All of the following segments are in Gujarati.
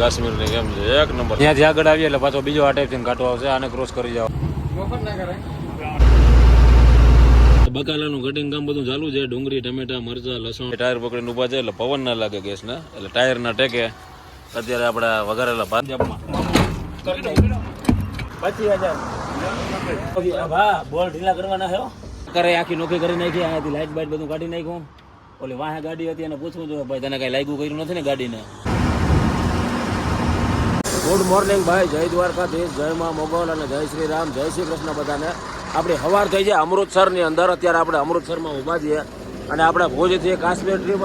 કાશ્મીર ગેમ છે. એક નંબર. ત્યાં જ્યાં આગળ આવીએ એટલે પાછો બીજો આ ટાઈપથી કાંટો આવશે આને ક્રોસ કરી જાઓ. બકાલાનું કટિંગ કામ બધું ચાલુ છે. ડુંગળી ટમેટા મરચા લસણ. ટાયર પકડીને ઊભા છે એટલે પવન ના લાગે ગેસ ને. એટલે ટાયર ના ટેકે. અત્યારે આપણે વઘારેલા ભાત પચીસ હજાર બોલ ઢીલા કરવાના છે હો. કરે આખી નોખી કરી નાખી અહીંયાથી લાઇટ બાઈટ બધું કાઢી નાખ્યું. ઓલી વાહે ગાડી હતી એને પૂછવું જોઈએ ભાઈ તને કઈ લાગ્યું કર્યું નથી ને ગાડીને? ગુડ મોર્નિંગ ભાઈ જય દ્વારકાધીશ જય મા મોગલ અને જય શ્રી રામ. જય શ્રી કૃષ્ણ બધાને. આપણી હવાર થઈ જાય અમૃતસરની અંદર. અત્યારે આપણે અમૃતસરમાં ઊભા છીએ અને આપણે ભુજથી કાશ્મીર ટ્રીપ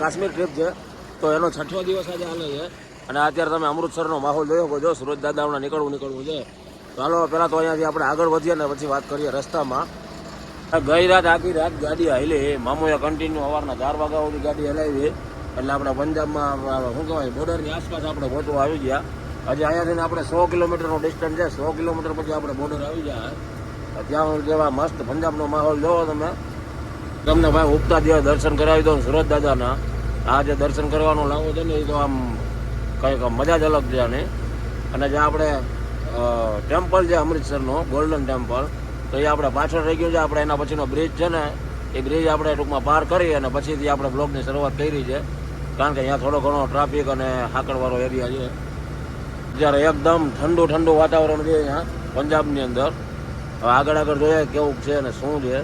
કાશ્મીર ટ્રીપ છે. તો એનો છઠ્ઠો દિવસ આજે હાલે છે. અને અત્યારે તમે અમૃતસરનો માહોલ જોયો કે જો સુરજ દાદા નીકળવું નીકળવું છે. ચાલો પહેલાં તો અહીંયાથી આપણે આગળ વધીએ ને પછી વાત કરીએ રસ્તામાં. ગઈ રાત, આખી રાત ગાડી હાલી. મામુએ કન્ટિન્યુ સવારના ચાર વાગ્યા સુધી ગાડી હલાવી. એટલે આપણે પંજાબમાં શું કહેવાય બોર્ડરની આસપાસ આપણે પહોંચવા આવી ગયા. હજી અહીંયાથી આપણે સો કિલોમીટરનો ડિસ્ટન્સ છે. સો કિલોમીટર પછી આપણે બોર્ડર આવી જાય ત્યાં જેવા મસ્ત પંજાબનો માહોલ જોવો તમે. તમને ભાઈ ઉપતા દિવસ દર્શન કરાવી દો સુરત દાદાના. આ જે દર્શન કરવાનો લાવો છે ને એ તો આમ કંઈક મજા જ અલગ છે આની. અને જે આપણે ટેમ્પલ છે અમૃતસરનો ગોલ્ડન ટેમ્પલ તો એ આપણે પાછળ રહી ગયું છે. આપણે એના પછીનો બ્રિજ છે ને, એ બ્રિજ આપણે ટૂંકમાં પાર કરી અને પછીથી આપણે બ્લોગની શરૂઆત કરી છે. કારણ કે અહીંયા થોડો ઘણો ટ્રાફિક અને હાકડવાળો એરિયા છે. જ્યારે એકદમ ઠંડુ ઠંડુ વાતાવરણ છે અહીંયા પંજાબની અંદર. હવે આગળ આગળ જોઈએ કેવું છે અને શું છે.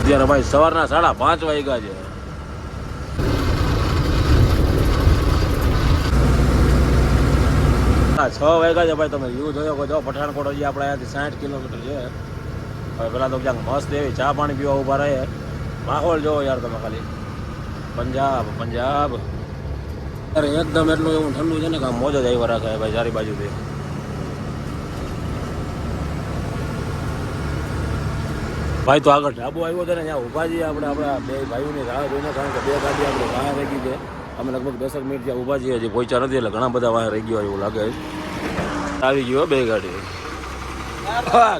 અત્યારે ભાઈ સવારના સાડા પાંચ વાગ્યા છે. છ વાગ્યા છે ભાઈ તમે વ્યૂ જોયો જો પઠાણકોટ હજી આપણે અહીંયાથી સાઠ કિલોમીટર છે. હવે પેલા તો ક્યાંક મસ્ત એવી ચા પાણી પીવા ઊભા રહે માહોલ જોવો યાર તમે ખાલી. પંજાબ પંજાબ. અરે એકદમ એટલું એવું ઠંડુ છે ને કે મોજ જ આવી રાખે ભાઈ ચારી બાજુથી. ભાઈ તો આગળ ઢાબો આવ્યો છે ને ત્યાં ઊભા છીએ આપણે આપણા બે ભાઈઓની રાહ જોઈને કારણ કે બે ગાડી આપણે વાહ રહી ગઈ છે. અમે લગભગ દસક મિનિટ ત્યાં ઊભા છીએ હજી પહોંચ્યા નથી એટલે ઘણા બધા વાહ રહી ગયો એવું લાગે આવી ગયો બે ગાડી.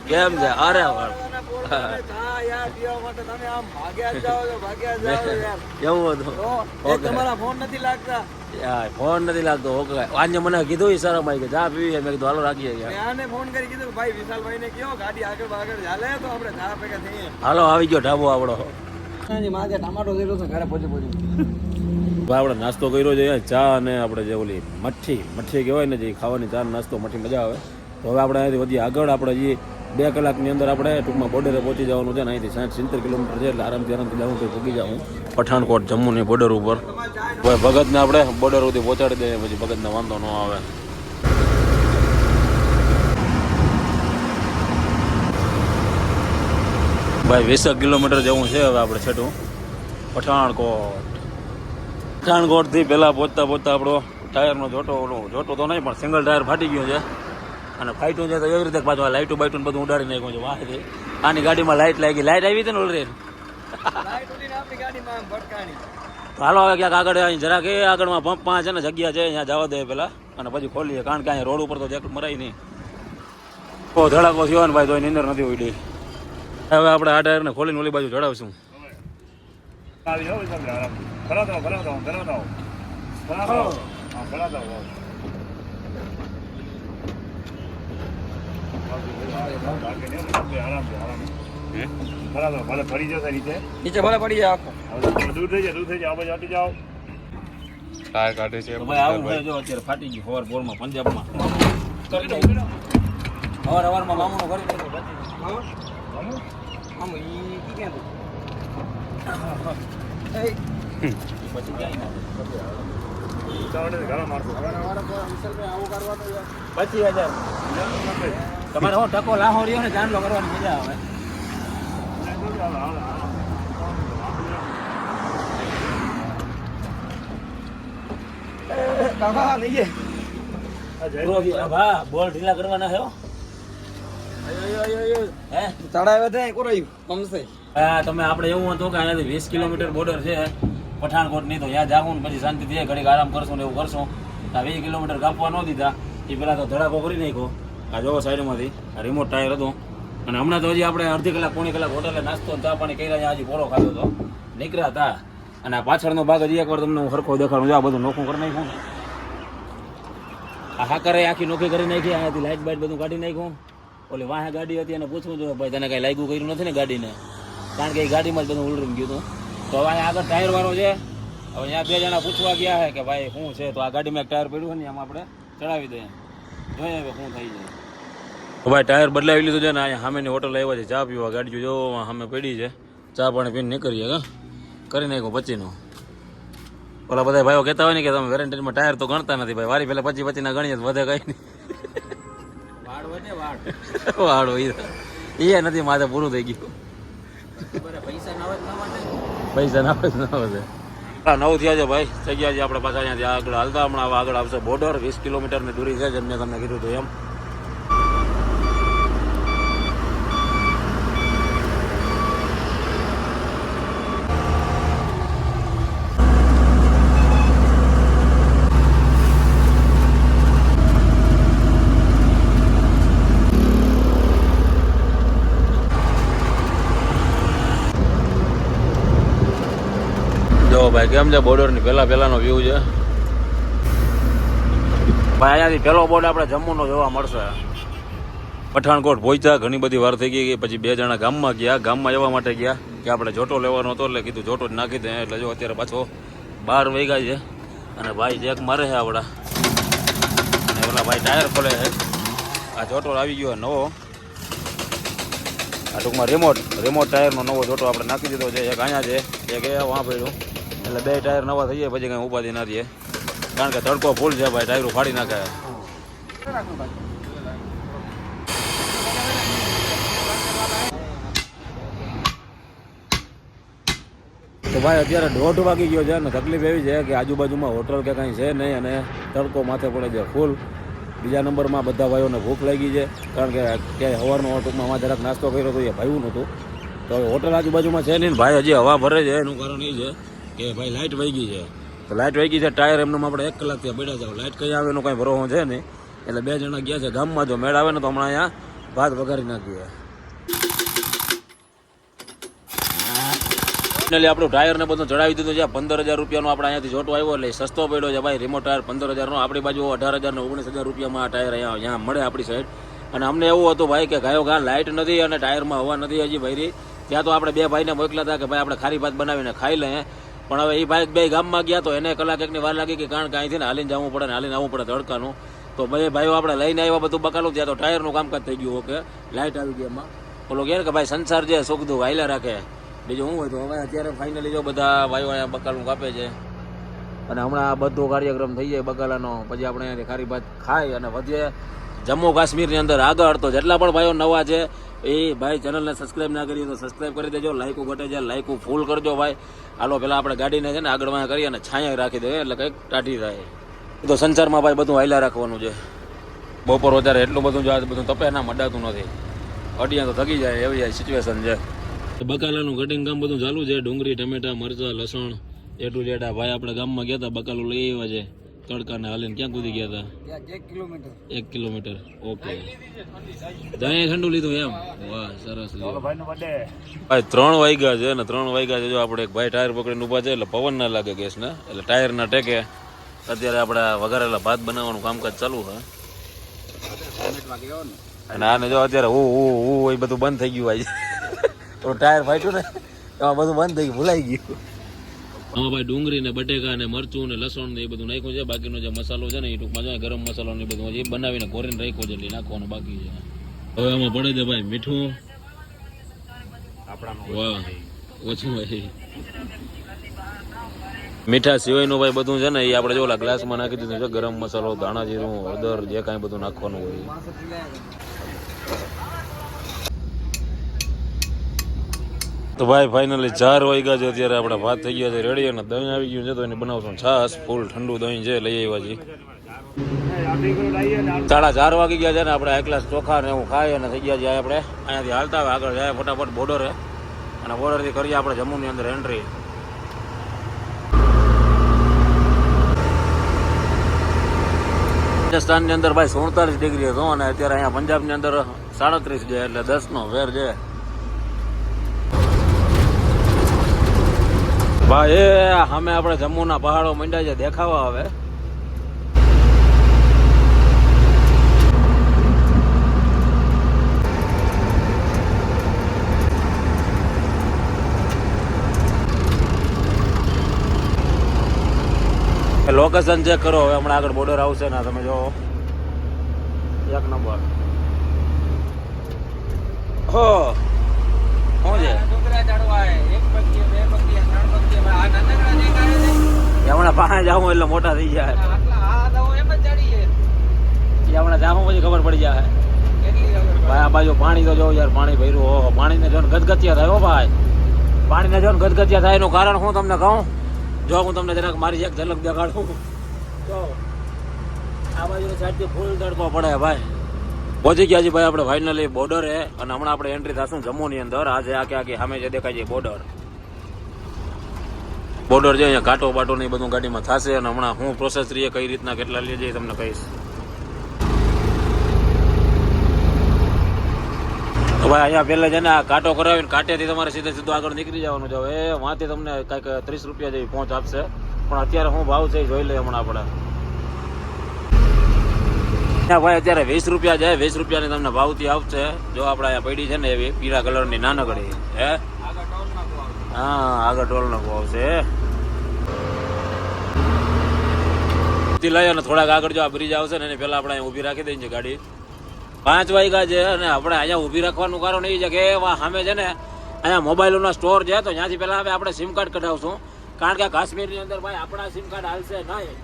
કેમ છે? અરે વાહ. એવું હતું. ઓકે. ફોન નથી લાગતા? ફોન નથી લાગતો ઓકે. આજે મને કીધું ઈ શરમ આવી કે જા પીવી મેં કીધું હાલો રાખીએ યાર. ફોન કરી કીધું ભાઈ વિશાલભાઈ ને કયો ગાડી આગળ આગળ ચાલે તો આપણે ચા ભેગા થઈએ. હાલો આવી ગયો ઢાબો આપણો માગે ટમાટો લીધો છે ઘરે પહોંચી પહોંચી આપણે નાસ્તો કર્યો છે ચા અને આપણે જે ઓલી મઠ્ઠી મઠ્ઠી કહેવાય ને જે ખાવાની ચા નાસ્તો મઠ્ઠી મજા આવે. તો હવે આપણે વધી આગળ આપણે જે બે કલાકની અંદર આપણે ટૂંકમાં બોર્ડરે પહોંચી જવાનું છે ને અહીંથી સાઠ સિત્તેર કિલોમીટર છે એટલે આરામથી આરામથી જવું કંઈ પૂગી જાઉં પઠાણકોટ જમ્મુની બોર્ડર ઉપર. ભાઈ ભગતને આપણે બોર્ડર સુધી પહોંચાડી દઈએ પછી ભગતને વાંધો ન આવે. ભાઈ, વીસેક કિલોમીટર જવું છે હવે આપણે છેટું પઠાણકોટ. પઠાણકોટથી પહેલાં પહોંચતા પહોંચતા આપણો ટાયરનો જોટો જોટો તો નહીં પણ સિંગલ ટાયર ફાટી ગયો છે. અને ફાઇટું છે તો એવી રીતે પાછું આ લાઇટું બાઇટું બધું ઉડાડી નાખ્યું છે. વાહથી આની ગાડીમાં લાઇટ લાગી. લાઇટ આવી હતી ને ઓલરેડી હાલો હવે ક્યાંક આગળ અહીં જરાક એ આગળમાં પંપ પાંચ છે ને જગ્યા છે અહીંયા જવા દે પહેલાં અને પછી ખોલીએ. કારણ કે અહીંયા રોડ ઉપર તો જેટલું મરાય નહીં. તો ધડાકો થયો ને ભાઈ તો એની અંદર નથી ઉડી. હવે આપણે આ ટાયરને ખોલીને ઓલી બાજુ ચડાવશું. નીચે ભલે પડી જાય આખો. ટાયર કાઢે છે તો ભાઈ આવું છે જો અત્યારે ફાટી ગયું સવાર બોરમાં પંજાબમાં. સવાર સવારમાં મામુનો ઈ કી ક્યાં પછી ના હજાર. તમારે હો ટકો લાહો રહ્યો ને ચાંદલો કરવાની મજા આવે. કાકા બોલ ઢીલા કરવાના છે હો. હે? થાય કમસે તમે આપણે એવું હતું કે અહીંયાથી વીસ કિલોમીટર બોર્ડર છે. પઠાણકોટની તો ત્યાં જાગું ને પછી શાંતિથી ઘડીક આરામ કરશું ને એવું કરશું. આ વીસ કિલોમીટર કાપવા ન દીધા. એ પેલા તો ધડાકો કરી નાખ્યો. આ જોવો સાઈડમાંથી. આ રિમોટ ટાયર હતું. અને હમણાં તો હજી આપણે અડધી કલાક, પોણી કલાક હોટલે નાસ્તો ચા પાણી કર્યા હજી પોળો ખાધો હતો. નીકળ્યા હતા. અને આ પાછળનો ભાગ હજી એકવાર તમને હું સરખો દેખાડું. આ બધું નોખું કરી નાખ્યું. આ હાકરે આખી નોખી કરી નાખી. અહીંયાથી લાઇટ બાઇટ બધું કાઢી નાખ્યું. ઓલી વાહે ગાડી હતી એને પૂછવું જોઈએ ભાઈ, તને કાંઈ લાગ્યું કર્યું નથી ને ગાડીને? કારણ કે એ ગાડીમાં જ બધું ઉલરીને ગયું હતું. તો હવે આગળ ટાયર વાળો છે. હવે અહીંયા બે જણા પૂછવા ગયા છે કે, ભાઈ, શું છે? તો આ ગાડીમાં એક ટાયર પડ્યું હોય ને, એમાં આપણે ચડાવી દઈએ. જોઈએ હવે શું થઈ જાય. તો ભાઈ ટાયર બદલાવી લીધું છે ને અહીંયા સામેની હોટલ આવ્યા છે ચા પીવા ગાડી જો સામે પડી છે. ચા પાણી પીને નીકળીએ હા કરી નાખ્યું પચીનું ઓલા બધા ભાઈઓ કહેતા હોય ને કે તમે વેરેન્ટીમાં ટાયર તો ગણતા નથી ભાઈ વારી પહેલાં પચી પચીના ગણીએ વધે કઈ નહીં. વાળ વધે એ નથી માથે પૂરું થઈ ગયું. પૈસા ના હોય પૈસા ના હોય ના વધે. હા નવ થયા છે ભાઈ. થઈ ગયા છે આપણે પાછા અહીંયાથી આગળ હાલતા. હમણાં આગળ આવશે બોર્ડર વીસ કિલોમીટરની દૂરી છે જેમ મેં તમને કીધું હતું એમ જો ભાઈ, કેમ છે? બોર્ડરની પહેલા પહેલાંનો વ્યૂ છે. ભાઈ, અહીંયાથી પહેલો બોર્ડ આપણે જમ્મુનો જોવા મળશે. પઠાણકોટ પહોંચ્યા ઘણી બધી વાર થઈ ગઈ પછી બે જણા ગામમાં ગયા. ગામમાં જવા માટે ગયા કે આપણે જોટો લેવાનો હતો એટલે કીધું જોટો જ નાખી દે. એટલે જો અત્યારે પાછો બાર વાગ્યા છે અને ભાઈ જેક મારે છે આપણા અને ઓલા ભાઈ ટાયર ખોલે છે. આ જોટો આવી ગયો નવો. આ ટૂંકમાં રિમોટ રિમોટ ટાયરનો નવો જોટો આપણે નાખી દીધો છે. એક અહીંયા છે, એક એ વાં પડ્યું. એટલે બે ટાયર નવા થઈ જાય, પછી કંઈ ઉપાધિ ના રહીએ. કારણ કે તડકો ફૂલ છે ભાઈ, ટાયરો ફાડી નાખે. તો ભાઈ અત્યારે દોઢ વાગી ગયો છે અને તકલીફ એવી છે કે આજુબાજુમાં હોટલ કે કાંઈ છે નહીં અને તડકો માથે પડે છે ફૂલ બીજા નંબરમાં બધા ભાઈઓને ભૂખ લાગી છે, કારણ કે ક્યાંય હવારનો ટૂંકમાં માં જરાક નાસ્તો કર્યો તો એ ભાઈવું નહોતું તો હોટલ આજુબાજુમાં છે નહીં ભાઈ, હજી હવા ભરે છે, એનું કારણ એ છે કે ભાઈ લાઇટ વહી ગઈ છે. તો લાઇટ વહી ગઈ છે, ટાયર એમનું આપણે એક કલાક ત્યાં બેઠા જાવ લાઇટ કઈ આવે એનો કાંઈ ભરો છે નહીં. એટલે બે જણા ગયા છે ગામમાં. જો મેળ આવે ને તો હમણાં અહીંયા ભાત વઘારી નાખીએ. ફાઇનલી આપણું ટાયરને બધું ચડાવી દીધું છે. પંદર હજાર રૂપિયાનો આપણે અહીંયાથી જોટો આવ્યો. એટલે સસ્તો પડ્યો છે ભાઈ. રિમોટ ટાયર પંદર હજારનો આપણી બાજુ અઢાર હજાર ને ઓગણીસ હજાર રૂપિયામાં આ ટાયર અહીંયા અહીંયા મળે આપણી સાઈડ અને અમને એવું હતું ભાઈ કે ગાયો ગા લાઇટ નથી અને ટાયરમાં હવા નથી હજી ભાઈ ત્યાં તો આપણે બે ભાઈને મોકલા હતા કે ભાઈ આપણે ખારી ભાત બનાવીને ખાઈ લઈએ. પણ હવે એ ભાઈ બે ગામમાં ગયા તો એને કલાક એકની વાર લાગી કે કારણ કે અહીંથી ને હાલીને જવું પડે ને હાલીને આવવું પડે તડકાનું તો બે ભાઈઓ આપણે લઈને આવ્યા બધું બકાલું ત્યાં તો ટાયરનું કામકાજ થઈ ગયું ઓકે. લાઇટ આવી ગઈ એમાં. ઓલો કહે કે ભાઈ સંસાર જે સુખ દુઃખ હાલ્યા રાખે. બીજું શું હોય તો હવે અત્યારે ફાઇનલી જો બધા ભાઈઓ અહીંયા બકાલું કાપે છે. અને હમણાં આ બધો કાર્યક્રમ થઈ જાય બગાલાનો પછી આપણે ખારી ભાત ખાઈ અને વધીએ. જમ્મુ કાશ્મીરની અંદર આગળ તો જેટલા પણ ભાઈઓ નવા છે એ ભાઈ ચેનલને સબસ્ક્રાઇબ ના કરી તો સબસ્ક્રાઇબ કરી દેજો લાઈકો ઘટે છે લાઈકો ફૂલ કરજો ભાઈ. હાલો, પેલા આપણે ગાડીને છે ને આગળ વાંહે કરી અને છાંયા રાખી દે એટલે કંઈક ટાઢી થાય. તો સંસારમાં ભાઈ બધું હાઈલા રાખવાનું છે. બપોર વધારે એટલું બધું જો બધું તપે ના મડાતું નથી. અડિયા તો થકી જાય, એવી સિચ્યુએશન છે. બકાલાનું કટિંગ કામ બધું ચાલુ છે. ડુંગળી, ટમેટા, મરચા, લસણ એ ટુ જેડ ભાઈ આપણે ગામમાં ગયા હતા, બકાલું લઈ આવ્યા છે. તડકાને હાલીને ક્યાં કૂદી ગયા હતા એક કિલોમીટર. એક કિલોમીટર. ઓકે. દહીં ઠંડુ લીધું એમ? વાહ સરસ ભાઈ ત્રણ વાગ્યા છે ને ત્રણ વાગ્યા છે જો આપણે એક ભાઈ ટાયર પકડીને ઊભા છે એટલે પવન ના લાગે ગેસ ને. એટલે ટાયર ના ટેકે. અત્યારે આપણે વઘારેલા ભાત બનાવવાનું કામકાજ ચાલુ છે. અને આને જો અત્યારે ઓ ઓ ઓ એ બધું બંધ થઈ ગયું ભાઈ તો ટાયર ફાટ્યું ને એમાં બધું બંધ થઈ ગયું ભૂલાઈ ગયું. હા ભાઈ ડુંગળી ને બટેકા ને મરચું ને લસણ ને એ બધું નાખ્યું છે. બાકીનો જે મસાલો છે ને એ ટૂંકમાં જો ગરમ મસાલો ને બધું એ બનાવીને કોરીને રાખ્યો છે એટલે નાખવાનું બાકી છે. હવે આમાં પડે છે ભાઈ મીઠું. વાહ ઓછું ભાઈ મીઠા સિવાયનું ભાઈ બધું છે ને એ આપણે જો ઓલા ગ્લાસમાં નાખી દીધું છે. ગરમ મસાલો ધાણા જીરું હળદર જે કાંઈ બધું નાખવાનું હોય. તો ભાઈ ફાઇનલી ચાર વાગ્યા છે અત્યારે આપણે ભાત થઈ ગયા છે રેડી અને દહીં આવી ગયું છે, તો એને બનાવશું છાસ ફૂલ ઠંડુ દહીં છે, લઈ આવ્યા છીએ. સાડા ચાર વાગી ગયા છે ને આપણે એક ગ્લાસ ચોખા ને એવું ખાઈ અને થઈ ગયા છે આપણે. અહીંયાથી હાલતા હોય આગળ જાય ફટાફટ બોર્ડરે અને બોર્ડરથી કરીએ આપણે જમ્મુની અંદર એન્ટ્રી રાજસ્થાનની અંદર ભાઈ સુડતાલીસ ડિગ્રી હતો અને અત્યારે અહીંયા પંજાબની અંદર સાડત્રીસ છે, એટલે દસનો ફેર છે. ભાઈ સામે આપણે જમ્મુના પહાડો મંડ્યા છે, દેખાવા હવે લોકેશન ચેક કરો, હવે હમણાં આગળ બોર્ડર આવશે ને, તમે જો એક નંબર. હો, શું છે? હમણાં પાસે જાઉં એટલે મોટા થઈ જાય. હમણાં જાઉં પછી ખબર પડી જાય. ભાઈ, આ બાજુ પાણી તો જો યાર, પાણી ભર્યું. ઓહો, પાણીને જો ગદગતિયા થાય હો ભાઈ. પાણીને જો ગદગતિયા થાય એનું કારણ હું તમને કહું? જો હું તમને જરાક મારી એક ઝલક દેખાડું. તો આ બાજુ સાઈડથી ફૂલ તડકો પડે ભાઈ. પહોંચી ગયા છે ભાઈ આપણે ફાઇનલી બોર્ડર હે અને હમણાં આપણે એન્ટ્રી થશું જમ્મુની અંદર. આજે આખે આખી સામે જે દેખાય છે બોર્ડર બોર્ડર છે અહીંયા ઘાટો બાટો ને એ બધું ગાડીમાં થશે અને હમણાં હું પ્રોસેસ રહીએ કઈ રીતના કેટલા લઈ જઈએ તમને કહીશ. ભાઈ અહીંયા પહેલાં છે ને આ કાંટો કરાવીને કાંટેથી તમારે સીધે સીધું આગળ નીકળી જવાનું છે. એ વાંથી તમને કાંઈક ત્રીસ રૂપિયા જેવી પહોંચ આપશે. પણ અત્યારે શું ભાવ છે જોઈ લઈએ હમણાં આપણે. ના ભાઈ, અત્યારે વીસ રૂપિયા છે. વીસ રૂપિયાની તમને ભાવથી આવશે જો આપણે અહીંયા પડી છે ને એવી પીળા કલરની નાનકડી, હે આગળ ટોલ નાખો આવે. હા, આગળ ટોલ નાખવો આવશે થી લઈ અને થોડાક આગળ જો આ બ્રિજ આવશે ને એની પહેલાં આપણે અહીંયા ઊભી રાખી દઈએ છીએ ગાડી. પાંચ વાગ્યા છે અને આપણે અહીંયા ઊભી રાખવાનું કારણ એ છે કે સામે છે ને અહીંયા મોબાઈલોના સ્ટોર છે, તો ત્યાંથી પહેલાં હવે આપણે સિમ કાર્ડ કઢાવશું. કારણ કે કાશ્મીરની અંદર ભાઈ આપણા સિમ કાર્ડ હાલશે નહીં.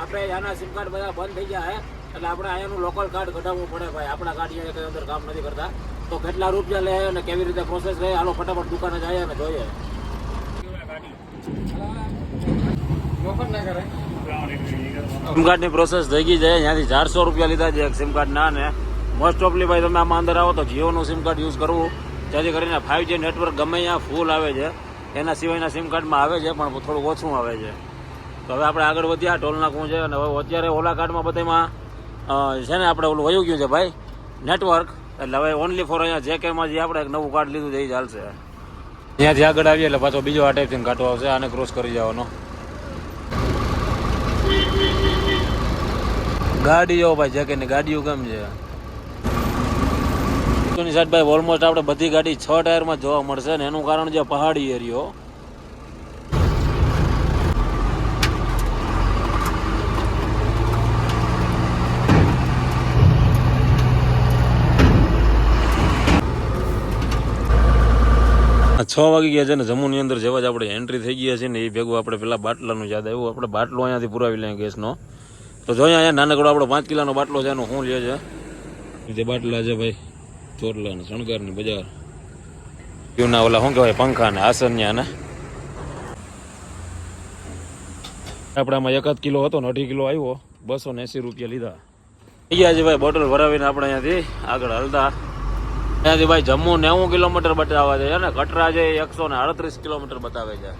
આપણે આના સિમ કાર્ડ બધા બંધ થઈ ગયા હે. એટલે આપણે અહીંયાનું લોકલ કાર્ડ કઢાવવું પડે ભાઈ. આપણા કાર્ડ અહીંયા કઈ અંદર કામ નથી કરતા. તો કેટલા રૂપિયા લે અને કેવી રીતે પ્રોસેસ રહે હાલો, ફટાફટ દુકાને જઈએ અને જોઈએ. સિમ કાર્ડની પ્રોસેસ થઈ ગઈ છે. ત્યાંથી ચારસો રૂપિયા લીધા છે એક સિમ કાર્ડ ના ને. મોસ્ટ ઓફલી ભાઈ, તમે આમાં અંદર આવો તો જીઓનું સિમ કાર્ડ યુઝ કરવું. જેથી કરીને ફાઇવ જી નેટવર્ક ગમે ત્યાં ફૂલ આવે છે. એના સિવાયના સિમ કાર્ડમાં આવે છે, પણ થોડું ઓછું આવે છે. તો હવે આપણે આગળ વધ્યા ટોલ નાખવું છે અને હવે અત્યારે ઓલા કાર્ડમાં બધામાં છે ને આપણે ઓલું વયું ગયું છે ભાઈ. નેટવર્ક એટલે હવે ઓનલી ફોર અહીંયા જે કેમાં જે આપણે એક નવું કાર્ડ લીધું છે, એ ચાલશે ત્યાંથી આગળ આવીએ એટલે પાછો બીજો આ ટાઈપથી કાંટો આવશે, આને ક્રોસ કરી જવાનો. ગાડીઓ ભાઈ જે કે ગાડીઓ કેમ છે? સાહેબ ભાઈ ઓલમોસ્ટ આપણે બધી ગાડી છ ટાયરમાં જોવા મળશે ને એનું કારણ છે પહાડી એરિયો. છ વાગી ગયા છે ને જમ્મુની અંદર જેવા જ આપણે એન્ટ્રી થઈ ગયા છે ને એ ભેગું આપણે પેલા બાટલાનું યાદ આવ્યું. આપણે બાટલો અહીંયાથી પુરાવી લઈએ ગેસનો. તો જોઈએ અહીંયા નાનકડો આપણો પાંચ કિલોનો બાટલો છે, એનો શું લે છે. જે બાટલા છે ભાઈ, ચોટલા ને શણગારની બજાર. ના ઓલા શું કહેવાય, પંખા ને આસન ને આપણે આમાં એકાદ કિલો હતો ને અઢી કિલો આવ્યો. બસો ને એસી રૂપિયા લીધા. ગયા છે ભાઈ બોટલ ભરાવીને આપણે અહીંયાથી આગળ હલતા. ત્યાંથી ભાઈ જમ્મુ નેવું કિલોમીટર બતાવે છે અને કટરા છે એકસો ને અડત્રીસ કિલોમીટર બતાવે છે.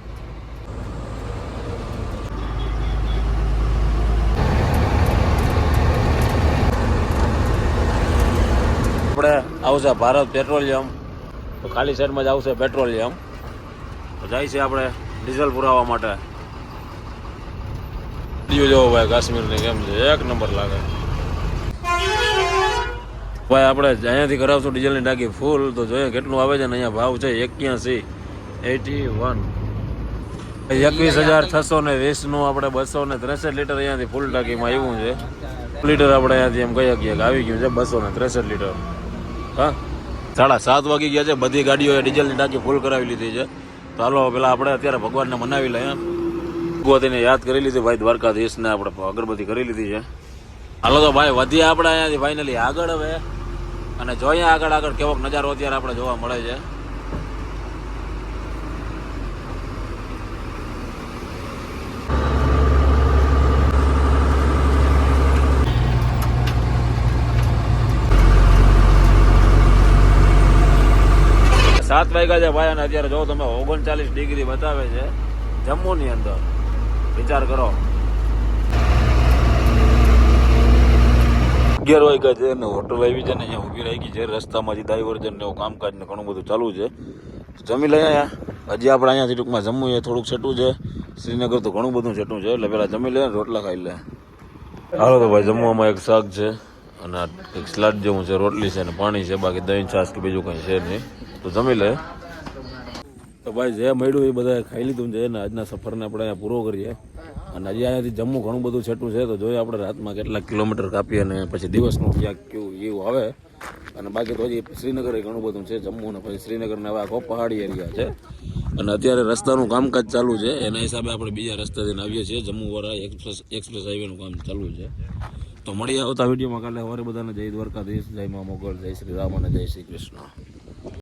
આપણે આવશે ભારત પેટ્રોલિયમ. તો ખાલી સાઈડમાં જ આવશે પેટ્રોલિયમ. તો જાય છે આપણે ડીઝલ પુરાવા માટે. જોવો ભાઈ કાશ્મીરની કેમ છે? એક નંબર લાગે. ભાઈ, આપણે અહીંયાથી કરાવશું ડીઝલની ટાંકી ફૂલ તો જોઈએ કેટલું આવે છે ને અહીંયા ભાવ છે એક્યાસી. Eighty one. એકવીસ હજાર છસો ને વીસનું આપણે બસો ને ત્રેસઠ લીટર અહીંયાથી ફૂલ ટાંકીમાં આવ્યું છે. લીટર આપણે અહીંયાથી એમ કહી શકીએ આવી ગયું છે બસો ને ત્રેસઠ લીટર. હા? સાડા સાત વાગી ગયા છે. બધી ગાડીઓએ ડીઝલની ટાંકી ફૂલ કરાવી લીધી છે. તો હાલો, પેલા આપણે અત્યારે ભગવાનને મનાવી લઈએ. ભગવતીને યાદ કરી લીધી ભાઈ, દ્વારકાધીશને આપણે અગરબત્તી કરી લીધી છે. હાલો તો ભાઈ, વધીએ આપણે અહીંયાથી ફાઇનલી આગળ હવે. અને જોઈએ આગળ આગળ કેવોક નજારો અત્યારે આપણે જોવા મળે છે. સાત વાગ્યા છે ભાઈ, અને અત્યારે જો તમે ઓગણચાલીસ ડિગ્રી બતાવે છે, જમ્મુની અંદર. વિચાર કરો. અગિયાર વાગ્યા છે ને હોટલ આવી છે ને અહીંયા ઊભી રહી ગઈ છે. રસ્તામાં હજી ડાયવર્જન ને એવું કામકાજ ને ઘણું બધું ચાલુ છે. જમી લઈએ અહીંયા. હજી આપણે અહીંયાથી ટૂંકમાં જમવું એ થોડુંક છેટું છે. શ્રીનગર તો ઘણું બધું છેટું છે, એટલે પહેલાં જમી લઈએ ને રોટલા ખાઈ લે હાલો તો ભાઈ, જમવામાં એક શાક છે અને એક સલાડ જેવું છે, રોટલી છે અને પાણી છે, બાકી દહીં, છાશ કે બીજું કંઈ છે નહીં. તો જમી લે તો ભાઈ, જે મળ્યું એ બધા ખાઈ લીધું છે ને આજના સફરને આપણે અહીંયા પૂરો કરીએ. અને હજી અહીંયાથી જમ્મુ ઘણું બધું છેટું છે, તો જોઈએ આપણે રાતમાં કેટલાક કિલોમીટર કાપીએ અને પછી દિવસનું ક્યાંક કેવું એવું આવે. અને બાકી તો હજી શ્રીનગર ઘણું બધું છે, જમ્મુ ને પછી શ્રીનગરને હવે આખો પહાડી એરિયા છે. અને અત્યારે રસ્તાનું કામકાજ ચાલુ છે, એના હિસાબે આપણે બીજા રસ્તાથી આવીએ છીએ જમ્મુવાળા એક્સપ્રેસ એક્સપ્રેસ હાઈવેનું કામ ચાલુ છે. તો મળીએ આવતા વિડીયોમાં કાલે સવારે બધાને જય દ્વારકાધીશ, જય મા મોગલ, જય શ્રી રામ અને જય શ્રી કૃષ્ણ.